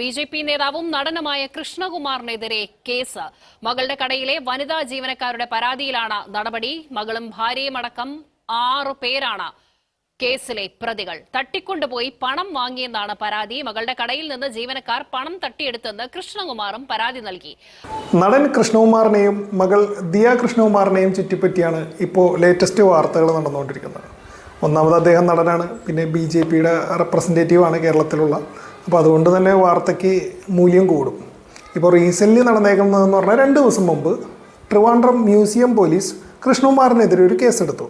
B J P നേതാവും നടനുമായ കൃഷ്ണകുമാറിനെതിരെ case. മകളുടെ കടയിലെ വനിതാ ജീവനക്കാരുടെ പരാതിയിലാണ് നടപടി. മകളും ഭാര്യയും അടക്കം ആറു പേരാണ് കേസിലെ പ്രതികൾ. തട്ടിക്കൊണ്ടുപോയി പണം വാങ്ങിയെന്നാണ് പരാതി. മകളുടെ കടയിൽ നിന്ന് ജീവനക്കാർ പണം തട്ടിയെടുത്തെന്ന് കൃഷ്ണകുമാറും പരാതി നൽകി. നടൻ കൃഷ്ണകുമാറിനെയും മകൾ ദിയ കൃഷ്ണകുമാറിനെയും ചുറ്റിപ്പറ്റിയാണ് ഇപ്പോൾ ലേറ്റസ്റ്റ് വാർത്തകൾ നടന്നുകൊണ്ടിരിക്കുന്നത്. ഒന്നാമത് അദ്ദേഹം നടനാണ്. പിന്നെ ബി ജെ പിയുടെ റെപ്രസെന്റേറ്റീവാണ് കേരളത്തിലുള്ള. അപ്പോൾ അതുകൊണ്ട് തന്നെ വാർത്തയ്ക്ക് മൂല്യം കൂടും. ഇപ്പോൾ റീസെന്റ്ലി നടന്നേക്കുന്നതെന്ന് പറഞ്ഞാൽ രണ്ട് ദിവസം മുമ്പ് ട്രിവാൻഡ്രം മ്യൂസിയം പോലീസ് കൃഷ്ണകുമാറിനെതിരെ ഒരു കേസെടുത്തു.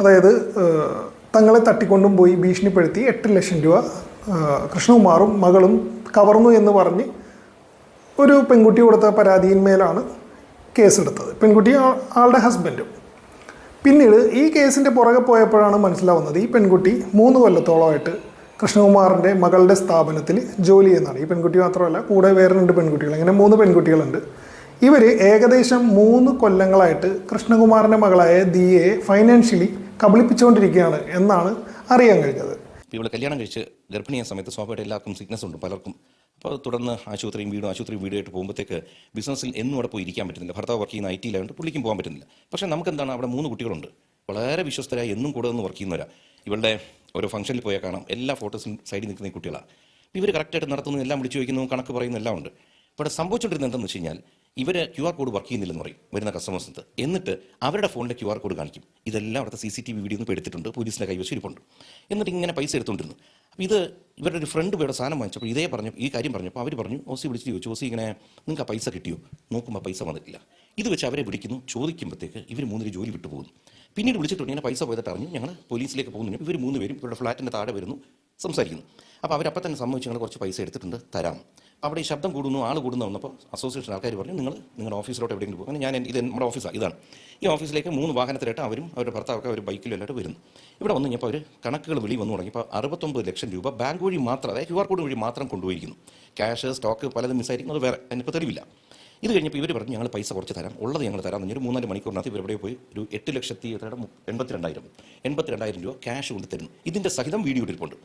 അതായത് തങ്ങളെ തട്ടിക്കൊണ്ടും പോയി ഭീഷണിപ്പെടുത്തി എട്ട് ലക്ഷം രൂപ കൃഷ്ണകുമാറും മകളും കവർന്നു എന്ന് പറഞ്ഞ് ഒരു പെൺകുട്ടി കൊടുത്ത പരാതിയിന്മേലാണ് കേസെടുത്തത്. പെൺകുട്ടി ആളുടെ ഹസ്ബൻഡും. പിന്നീട് ഈ കേസിന്റെ പുറകെ പോയപ്പോഴാണ് മനസ്സിലാവുന്നത് ഈ പെൺകുട്ടി മൂന്ന് കൊല്ലത്തോളമായിട്ട് കൃഷ്ണകുമാറിന്റെ മകളുടെ സ്ഥാപനത്തിൽ ജോലി ചെയ്യുന്നതാണ്. ഈ പെൺകുട്ടി മാത്രമല്ല കൂടെ വേറെ രണ്ട് പെൺകുട്ടികൾ അങ്ങനെ മൂന്ന് പെൺകുട്ടികളുണ്ട്. ഇവർ ഏകദേശം മൂന്ന് കൊല്ലങ്ങളായിട്ട് കൃഷ്ണകുമാറിന്റെ മകളായ ദിയയെ ഫൈനാൻഷ്യലി കബളിപ്പിച്ചുകൊണ്ടിരിക്കുകയാണ് എന്നാണ് അറിയാൻ കഴിഞ്ഞത്. ഇവൾ കല്യാണം കഴിച്ച് ഗർഭിണിയ സമയത്ത് സ്വാഭാവികമായിട്ട് എല്ലാവർക്കും സിഗ്നസ് ഉണ്ട് പലർക്കും. അപ്പോൾ തുടർന്ന് ആശുപത്രിയും വീടും ആശുപത്രിയും വീടുമായിട്ട് പോകുമ്പോഴത്തേക്ക് ബിസിനസ്സിൽ എന്നും അവിടെ പോയി ഇരിക്കാൻ പറ്റുന്നില്ല. ഭർത്താവ് വർക്ക് ചെയ്യുന്ന ഐ ടിയിലായതുകൊണ്ട് പുള്ളിക്കും പോകാൻ പറ്റുന്നില്ല. പക്ഷേ നമുക്ക് എന്താണ് അവിടെ മൂന്ന് കുട്ടികളുണ്ട്. വളരെ വിശ്വസ്തരായി എന്നും കൂടെ നിന്ന് വർക്ക് ചെയ്യുന്നവരാണ് ഇവളുടെ ഓരോ ഫംഗ്ഷനിൽ പോയാൽ കാണാം. എല്ലാ ഫോട്ടോസും സൈഡിൽ നിൽക്കുന്ന കുട്ടികളാണ് ഇവർ കറക്റ്റായിട്ട് നടത്തുന്നു എല്ലാം വിളിച്ചു ചോദിക്കുന്നു കണക്ക് പറയുന്ന എല്ലാം ഉണ്ട്. ഇവിടെ സംഭവിച്ചുകൊണ്ടിരുന്നത് എന്താണെന്ന് വെച്ച് കഴിഞ്ഞാൽ ഇവർ ക്യു ആർ കോഡ് വർക്ക് ചെയ്യുന്നില്ലെന്ന് പറയും വരുന്ന കസ്റ്റമേഴ്സിന് എന്നിട്ട് അവരുടെ ഫോണിലെ ക്യു ആർ കോഡ് കാണിക്കും. ഇതെല്ലാം അവിടുത്തെ C C T V video ഒന്നും എടുത്തിട്ടുണ്ട്. പോലീസിന്റെ കൈവശം ഇരിപ്പുണ്ട്. എന്നിട്ട് ഇങ്ങനെ പൈസ എടുത്തുകൊണ്ടിരുന്നു. അപ്പോൾ ഇത് ഇവരുടെ ഒരു ഫ്രണ്ട് ഇവിടെ സാധനം വാങ്ങിച്ചപ്പോൾ ഇതേ പറഞ്ഞു ഈ കാര്യം പറഞ്ഞപ്പോൾ അവർ പറഞ്ഞു ഓസി വിളിച്ച് ചോദിച്ചു ഓസി ഇങ്ങനെ നിങ്ങൾക്ക് ആ പൈസ കിട്ടിയോ? നോക്കുമ്പോൾ പൈസ വന്നിട്ടില്ല. ഇത് വെച്ച് അവരെ വിളിക്കുന്നു. ചോദിക്കുമ്പോഴത്തേക്ക് ഇവർ മൂന്നിന് ജോലി വിട്ടു പോകുന്നു. പിന്നീട് വിളിച്ചിട്ടുണ്ട് ഇങ്ങനെ പൈസ പോയതിട്ട് അറിഞ്ഞു ഞങ്ങൾ പോലീസിലേക്ക് പോകുന്നു ഇവർ മൂന്ന് പേരും ഇവരുടെ ഫ്ലാറ്റിന്റെ താഴെ വരുന്നു സംസാരിക്കുന്നു. അപ്പോൾ അവരപ്പം തന്നെ സമ്മതിച്ച് ഞങ്ങൾ കുറച്ച് പൈസ എടുത്തിട്ടുണ്ട് തരാം. അവിടെ ഈ ശബ്ദം കൂടുന്നു ആൾ കൂടുന്നു വന്നപ്പോൾ അസോസിയേഷൻ ആൾക്കാർ പറഞ്ഞു നിങ്ങൾ നിങ്ങളുടെ ഓഫീസിലോട്ട് എവിടെയെങ്കിലും പോകും. അങ്ങനെ ഞാൻ ഇത് നമ്മുടെ ഓഫീസാണ് ഇതാണ്. ഈ ഓഫീസിലേക്ക് മൂന്ന് വാഹനത്തിലായിട്ട് അവരും അവരുടെ ഭർത്താവൊക്കെ അവർ ബൈക്കിലും എല്ലായിട്ട് വരുന്നു. ഇവിടെ വന്നു കഴിഞ്ഞപ്പോൾ അവർ കണക്കുകൾ വെളി വന്നു തുടങ്ങിയപ്പോൾ അറുപത്തൊമ്പത് ലക്ഷം രൂപ ബാങ്ക് വഴി മാത്രം അതായത് ക്യു ആർ കോഡ് വഴി മാത്രം കൊണ്ടുപോയിരിക്കുന്നു. ക്യാഷ് സ്റ്റോക്ക് പലതും മിസ്സായിരിക്കും അത് വേറെ അതിനിപ്പോൾ തെളിവില്ല. ഇത് കഴിഞ്ഞപ്പോൾ ഇവർ പറഞ്ഞു ഞങ്ങൾ പൈസ കുറച്ച് തരാം. ഉള്ളത് ഞങ്ങൾ തരാം. എന്ന് ഒരു മൂന്നാൽ മണിക്കൂറിനകത്ത് ഇവർ ഇവിടെ പോയി ഒരു എട്ട് ലക്ഷത്തി എത്രയുടെ എൺപത്തിരണ്ടായിരം. എൺപത്തിരണ്ടായിരം രൂപ ക്യാഷ് കൊണ്ട് തരുന്നു. ഇതിന്റെ സഹിതം വീഡിയോ ഇരിപ്പുണ്ട്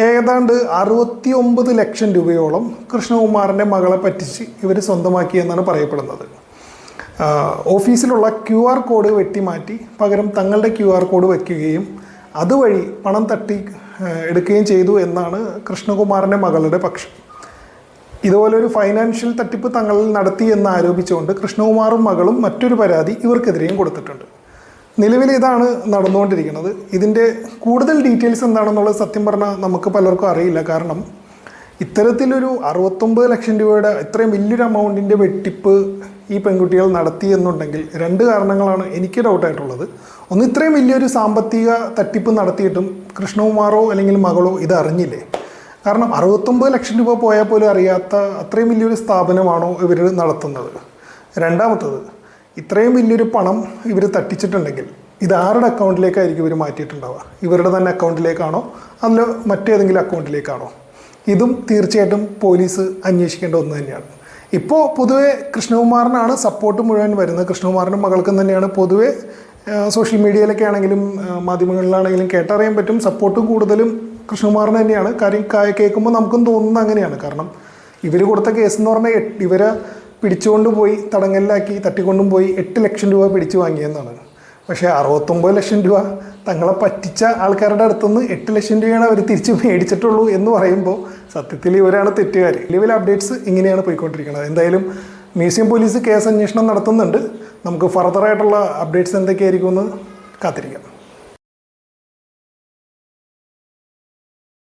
ഏതാണ്ട് അറുപത്തി ഒമ്പത് ലക്ഷം രൂപയോളം കൃഷ്ണകുമാറിന്റെ മകളെ പറ്റിച്ച് ഇവർ സ്വന്തമാക്കിയെന്നാണ് പറയപ്പെടുന്നത്. ഓഫീസിലുള്ള ക്യു ആർ കോഡ് വെട്ടിമാറ്റി പകരം തങ്ങളുടെ ക്യു ആർ കോഡ് വയ്ക്കുകയും അതുവഴി പണം തട്ടി എടുക്കുകയും ചെയ്തു എന്നാണ് കൃഷ്ണകുമാറിന്റെ മകളുടെ പക്ഷം. ഇതുപോലൊരു ഫൈനാൻഷ്യൽ തട്ടിപ്പ് തങ്ങളിൽ നടത്തി എന്ന് ആരോപിച്ചുകൊണ്ട് കൃഷ്ണകുമാറും മകളും മറ്റൊരു പരാതി ഇവർക്കെതിരെയും കൊടുത്തിട്ടുണ്ട്. നിലവിൽ ഇതാണ് നടന്നുകൊണ്ടിരിക്കുന്നത്. ഇതിന്റെ കൂടുതൽ ഡീറ്റെയിൽസ് എന്താണെന്നുള്ളത് സത്യം പറഞ്ഞാൽ നമുക്ക് പലർക്കും അറിയില്ല. കാരണം ഇത്തരത്തിലൊരു അറുപത്തൊമ്പത് ലക്ഷം രൂപയുടെ ഇത്രയും വലിയൊരു എമൗണ്ടിന്റെ വെട്ടിപ്പ് ഈ പെൺകുട്ടികൾ നടത്തി എന്നുണ്ടെങ്കിൽ രണ്ട് കാരണങ്ങളാണ് എനിക്ക് ഡൗട്ടായിട്ടുള്ളത് ഒന്ന് ഇത്രയും വലിയൊരു സാമ്പത്തിക തട്ടിപ്പ് നടത്തിയിട്ടും കൃഷ്ണകുമാറോ അല്ലെങ്കിൽ മകളോ ഇത് അറിഞ്ഞില്ലേ? കാരണം അറുപത്തൊമ്പത് ലക്ഷം രൂപ പോയാൽ പോലും അറിയാത്ത അത്രയും വലിയൊരു സ്ഥാപനമാണോ ഇവർ നടത്തുന്നത്? രണ്ടാമത്തത് ഇത്രയും വലിയൊരു പണം ഇവർ തട്ടിച്ചിട്ടുണ്ടെങ്കിൽ ഇത് ആരുടെ അക്കൗണ്ടിലേക്കായിരിക്കും ഇവർ മാറ്റിയിട്ടുണ്ടാവുക? ഇവരുടെ തന്നെ അക്കൗണ്ടിലേക്കാണോ? അല്ല മറ്റേതെങ്കിലും അക്കൗണ്ടിലേക്കാണോ? ഇതും തീർച്ചയായിട്ടും പോലീസ് അന്വേഷിക്കേണ്ട ഒന്ന് തന്നെയാണ്. ഇപ്പോൾ പൊതുവെ കൃഷ്ണകുമാറിനാണ് സപ്പോർട്ട് മുഴുവൻ വരുന്നത്. കൃഷ്ണകുമാറിനും മകൾക്കും തന്നെയാണ് പൊതുവെ സോഷ്യൽ മീഡിയയിലൊക്കെ ആണെങ്കിലും മാധ്യമങ്ങളിലാണെങ്കിലും കേട്ടറിയാൻ പറ്റും. സപ്പോർട്ടും കൂടുതലും കൃഷ്ണകുമാറിന് തന്നെയാണ്. കാര്യം കേൾക്കുമ്പോൾ നമുക്കും തോന്നുന്നത് അങ്ങനെയാണ്. കാരണം ഇവർ കൊടുത്ത കേസ് എന്ന് പറഞ്ഞാൽ ഇവരെ പിടിച്ചുകൊണ്ട് പോയി തടങ്കലിലാക്കി തട്ടിക്കൊണ്ടും പോയി എട്ട് ലക്ഷം രൂപ പിടിച്ചു വാങ്ങിയെന്നാണ്. പക്ഷേ അറുപത്തൊമ്പത് ലക്ഷം രൂപ തങ്ങളെ പറ്റിച്ച ആൾക്കാരുടെ അടുത്തുനിന്ന് എട്ട് ലക്ഷം രൂപയാണ് അവർ തിരിച്ച് മേടിച്ചിട്ടുള്ളൂ എന്ന് പറയുമ്പോൾ സത്യത്തിൽ ഇവരാണ് തെറ്റുകാർ നിലവിലെ അപ്ഡേറ്റ്സ് ഇങ്ങനെയാണ് പോയിക്കൊണ്ടിരിക്കുന്നത്. എന്തായാലും മ്യൂസിയം പോലീസ് കേസ് അന്വേഷണം നടത്തുന്നുണ്ട്. നമുക്ക് ഫർദറായിട്ടുള്ള അപ്ഡേറ്റ്സ് എന്തൊക്കെയായിരിക്കുമെന്ന് കാത്തിരിക്കാം.